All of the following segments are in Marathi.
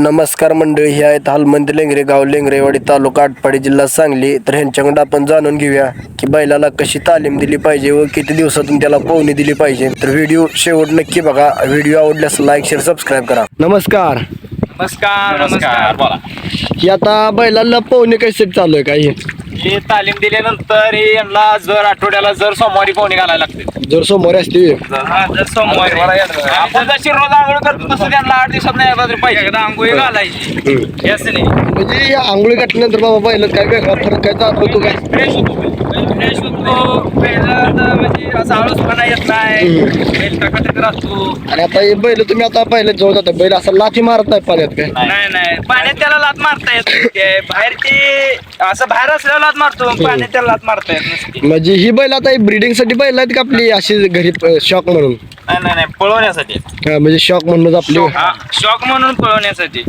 नमस्कार मंडळी हे आहेत हलमंदी लेंगरे गाव लेंगरेवाडी तालुका आटपाडी जिल्हा सांगली. तर ह्यांच्याकडून आपण जाणून घेऊया की बैलाला कशी तालीम दिली पाहिजे व किती दिवसातून त्याला पोहणी दिली पाहिजे. तर व्हिडिओ शेवट नक्की बघा. व्हिडिओ आवडल्यास लाईक शेअर सबस्क्राईब करा. नमस्कार. नमस्कार नमस्कार बोला. ही आता बैलाला पोहणे कसे चालू आहे काही हे तालीम दिल्यानंतर हे यांना जर आठवड्याला जर सोमवारी पोहणी घालायला लागते जर समोर असते जर सोमवारी. आपण जशी रोज आंघोळ करतो तसं त्यांना आठ दिवसात नाही एकदा तरी पाहिजे. एकदा आंघोळी घालायची. हे. असं नाही. म्हणजे या आंघोळी घातल्यानंतर बाबा बैलात काय वेगळा फरक काय जाणवतो काय? फ्रेश होतो. होतो पहिलं म्हणजे असं आळसपणा येत नाही. बैल टकाटक राहतो. आणि आता हे बैल तुम्ही आता पहिले जाऊ जाता बैल असा लाथी मारत नाही पाण्यात काय? नाही नाही. पाण्यात त्याला लात मारता येत नाही. ते बाहेर ते असं बाहेर असल्यावर लात मारतो पाण्यात त्याला लात मारता येत नसते. म्हणजे ही बैल आता ब्रीडिंगसाठी बैल आहेत का आपली अशी घरी शॉक म्हणून नाही नाही नाही पळवण्यासाठी. हा, म्हणजे शॉक म्हणून आपली हा शॉक म्हणून पळवण्यासाठी.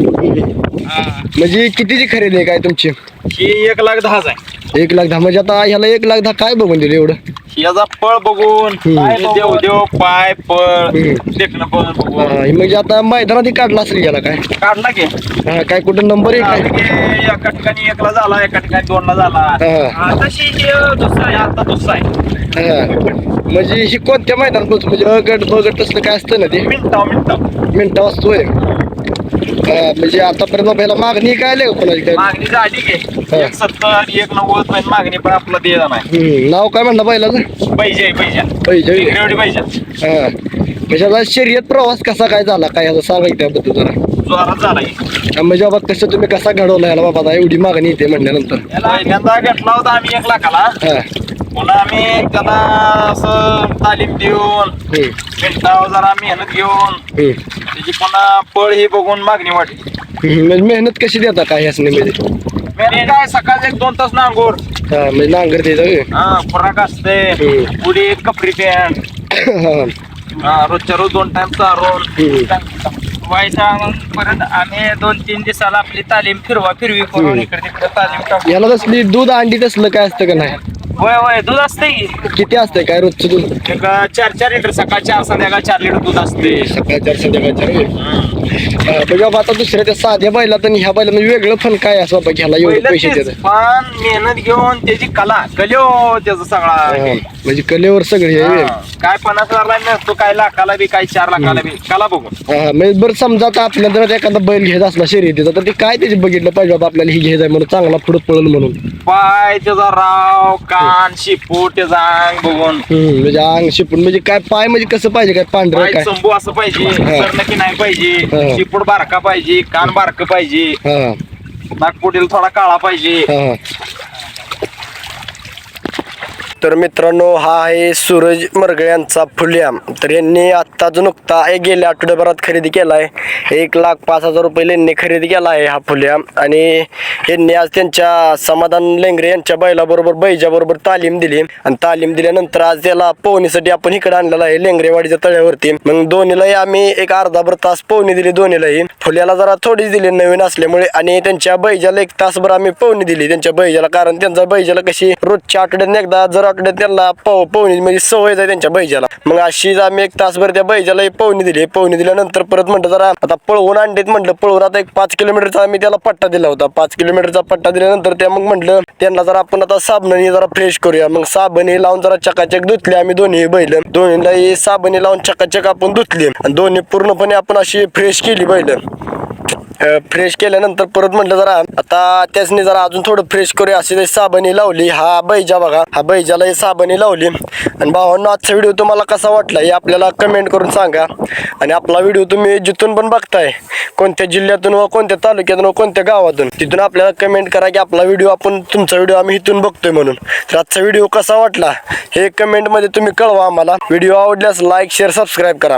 हा. म्हणजे कितीची खरेदी आहे काय तुमची? ही एक लाख दहाच आहे. एक लाख दहा म्हणजे आता ह्याला एक लाख दहा काय बघून दिलं एवढं? याचा पळ बघून देव देव पाय पळ. देखणं पळ बघून. हे म्हणजे आता मैदानात काढला असेल याला काय? काढला की. हा, काय कुठं नंबर एक काय की एका ठिकाणी एकला झाला एका ठिकाणी दोनला झाला. हा. तशी हे दुसरा आहे आता दुसरा आहे. हा. म्हणजे ही कोणत्या मैदानात बसतो म्हणजे अगट बगट तसलं काय असतं ना ते? मिनटाव मिनटाव. मिनटा असतोय. म्हणजे आतापर्यंत ह्याला मागणी काय का कोणाची काय? मागणी झाली की. हा. एक सत्तर एक नव्वद पण मागणी पण आपला दे नाही. हम्म, नाव काय म्हणलं बैलाचं? पाहिजे पाहिजे पाहिजे एवढी हा. शर्यत प्रवास कसा काय झाला? काय ह्याचा सांगा त्याबद्दल जरा. जोरात झाला की. म्हणजे बाबा कसं तुम्ही कसा घडवला याला बाबा? आता एवढी मागणी येते म्हणल्यानंतर. याला पहिल्यांदा घेतला होता आम्ही एक लाखाला. हा. पुन्हा आम्ही त्याला असं तालीम देऊन हम्म, मिनिटावर जरा मेहनत घेऊन हम्म. त्याची पुन्हा पळ ही बघून मागणी हम्म, म्हणजे मेहनत कशी देता काय ह्यासने म्हणजे मेहनत काय सकाळचे एक दोन तास नांगोर हा म्हणजे नांगर द्यायचं होय. हा खुराक असते हम्म. पुढे एक कपरी पॅन्ट हा. हा, रोजच्या रोज दोन टाइम चारून हम्म. व्हायचा पर्यंत आम्ही दोन तीन दिवसाला आपली तालीम फिरवा फिरवी करून. इकडे तिकडे तालीम टाकू. याला तसली दूध अंडी तसलं काय असतं का नाही? होय होय दूध असते किती असतंय काय रोजचं दूध? एक चार चार लिटर सकाळ चार संध्याकाळ चार लिटर दूध असते सकाळी चार म्हणजे बाबा आता दुसऱ्या त्या साध्या बैलात आणि ह्या बैला वेगळं फन काय असं बाबा घ्यायला एवढे पहिलं पैसे तेच, देतात पण मेहनत घेऊन त्याची कला कल्यो त्याचा सगळा. हा, म्हणजे कलेवर सगळे हे. हा, काय पन्नास हजारला नसतो काय लाखाला बी काय चार लाखाला बी. कला बघून. हा म्हणजे बरं समजा आता आपल्याला जर एखादा बैल घ्यायचा असला शर्यतीचा तर ते काय त्याचे बघितलं पाहिजे बाबा आपल्याला ही घ्यायचं आहे म्हणून चांगला पुढे पळून म्हणून? पाय त्याचा राव कान शिपूट त्याचा अंग बघून. हम्म, म्हणजे अंग शिपून म्हणजे काय पाय म्हणजे कसं पाहिजे काय पांढरं पाय काय? चंबू असं पाहिजे हा. सरनकी नाही पाहिजे. हा. शिपूट बारका पाहिजे कान बारक पाहिजे हा. नागपुटीला थोडा काळा पाहिजे. हा. तर मित्रांनो हा आहे सूरज मरगळे यांचा फुल्या तर यांनी आत्ताच नुकता एक गेल्या आठवड्याभरात खरेदी केला आहे एक लाख पाच हजार रुपये यांनी खरेदी केला आहे हा फुल्या आणि यांनी आज त्यांच्या समाधान लेंगरे यांच्या बैलाबरोबर बैजाबरोबर तालीम दिली. आणि तालीम दिल्यानंतर आज त्याला पोहणीसाठी आपण इकडे आणलेला आहे लेंगरेवाडीच्या तळ्यावरती. मग दोन्हीलाही आम्ही एक अर्धाभर तास पोहणी दिली दोन्हीलाही फुल्याला जरा थोडीच दिली नवीन असल्यामुळे. आणि त्यांच्या बैजाला एक तासभर आम्ही पोहणी दिली त्यांच्या बैजाला. कारण त्यांच्या बैजाला कशी रोजच्या आठवड्यात एकदा जर आठवड्यात त्यांना पव पोहणी म्हणजे सवय जाय त्यांच्या बैजाला. मग अशीच आम्ही एक तासभर त्या बैजाला पवनी दिली. पवनी दिल्यानंतर परत म्हणलं जरा आता पळवून अंडीत म्हटलं पळवून आता एक पाच किलोमीटरचा आम्ही त्याला पट्टा दिला होता. पाच किलोमीटरचा पट्टा दिल्यानंतर त्या मग म्हटलं त्यांना जरा आपण आता साबणाने जरा फ्रेश करूया. मग साबण लावून जरा चकाचक धुतले आम्ही दोन्ही बैल. दोन्हीलाही साबण लावून चकाचक आपण धुतली. आणि दोन्ही पूर्णपणे आपण अशी फ्रेश केली बैल. फ्रेश केल्यानंतर परत म्हटलं जरा आता त्याचनी जरा अजून थोडं फ्रेश करूया अशी ते साबणी लावली हा बैजा बघा हा बैजाला हे साबणी लावली. आणि भावांनो आजचा व्हिडिओ तुम्हाला कसा वाटला हे आपल्याला कमेंट करून सांगा. आणि आपला व्हिडिओ तुम्ही जिथून पण बघताय कोणत्या जिल्ह्यातून व कोणत्या तालुक्यातून व कोणत्या गावातून तिथून आपल्याला कमेंट करा की आपला व्हिडिओ आपण तुमचा व्हिडिओ आम्ही इथून बघतोय म्हणून. तर आजचा व्हिडिओ कसा वाटला हे कमेंटमध्ये तुम्ही कळवा आम्हाला. व्हिडिओ आवडल्यास लाईक शेअर सबस्क्राईब करा.